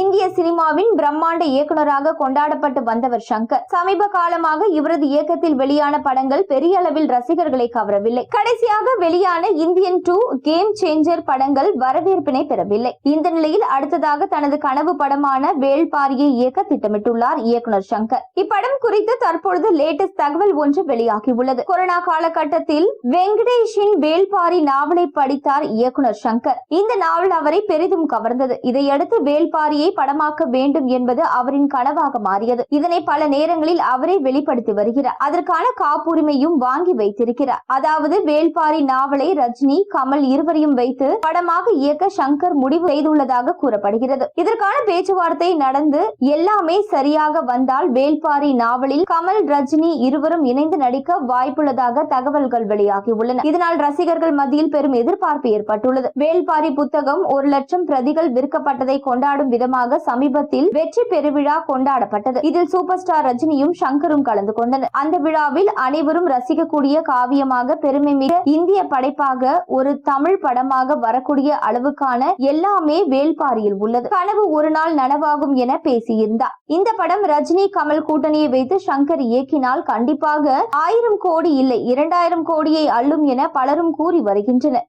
இந்திய சினிமாவின் பிரம்மாண்ட இயக்குனராக கொண்டாடப்பட்டு வந்தவர் சங்கர். சமீப காலமாக இவரது இயக்கத்தில் வெளியான படங்கள் பெரிய அளவில் ரசிகர்களை கவரவில்லை. கடைசியாக வெளியான இந்தியன் டூ கேம் சேஞ்சர் படங்கள் வரவேற்பினை பெறவில்லை. இந்த நிலையில் அடுத்ததாக தனது கனவு படமான வேள்பாரியை இயக்க திட்டமிட்டுள்ளார் இயக்குனர் சங்கர். இப்படம் குறித்து தற்பொழுது லேட்டஸ்ட் தகவல் ஒன்று வெளியாகியுள்ளது. கொரோனா காலகட்டத்தில் வெங்கடேஷின் வேள்பாரி நாவலை படித்தார் இயக்குனர் சங்கர். இந்த நாவல் அவரை பெரிதும் கவர்ந்தது. இதையடுத்து வேள்பாரியை கதையை படமாக்க வேண்டும் என்பது அவரின் கனவாக மாறியது. இதனை பல நேரங்களில் அவரே வெளிப்படுத்தி வருகிறார். அதற்கான காப்புரிமையும் வாங்கி வைத்திருக்கிறார். அதாவது வேள்பாரி நாவலை ரஜினி கமல் இருவரையும் வைத்து படமாக இயக்க சங்கர் முடிவு செய்துள்ளதாக கூறப்படுகிறது. இதற்கான பேச்சுவார்த்தை நடந்து எல்லாமே சரியாக வந்தால் வேள்பாரி நாவலில் கமல் ரஜினி இருவரும் இணைந்து நடிக்க வாய்ப்புள்ளதாக தகவல்கள் வெளியாகியுள்ளன இதனால் ரசிகர்கள் மத்தியில் பெரும் எதிர்பார்ப்பு ஏற்பட்டுள்ளது. வேள்பாரி புத்தகம் ஒரு லட்சம் பிரதிகள் விற்கப்பட்டதை கொண்டாடும் விதம் விதமாக சமீபத்தில் வெற்றி பெருவிழா கொண்டாடப்பட்டது. இதில் சூப்பர் ஸ்டார் ரஜினியும் சங்கரும் கலந்து கொண்டனர். அந்த விழாவில் அனைவரும் ரசிக்கக்கூடிய காவியமாக பெருமை மிக இந்திய படைப்பாக ஒரு தமிழ் படமாக வரக்கூடிய அளவுக்கான எல்லாமே வேள்பாரியில் உள்ளது. கனவு ஒரு நாள் நனவாகும் என பேசியிருந்தார். இந்த படம் ரஜினி கமல் கூட்டணியை வைத்து சங்கர் இயக்கினால் கண்டிப்பாக ஆயிரம் கோடி இல்லை இரண்டாயிரம் கோடியை அள்ளும் என பலரும் கூறி வருகின்றனர்.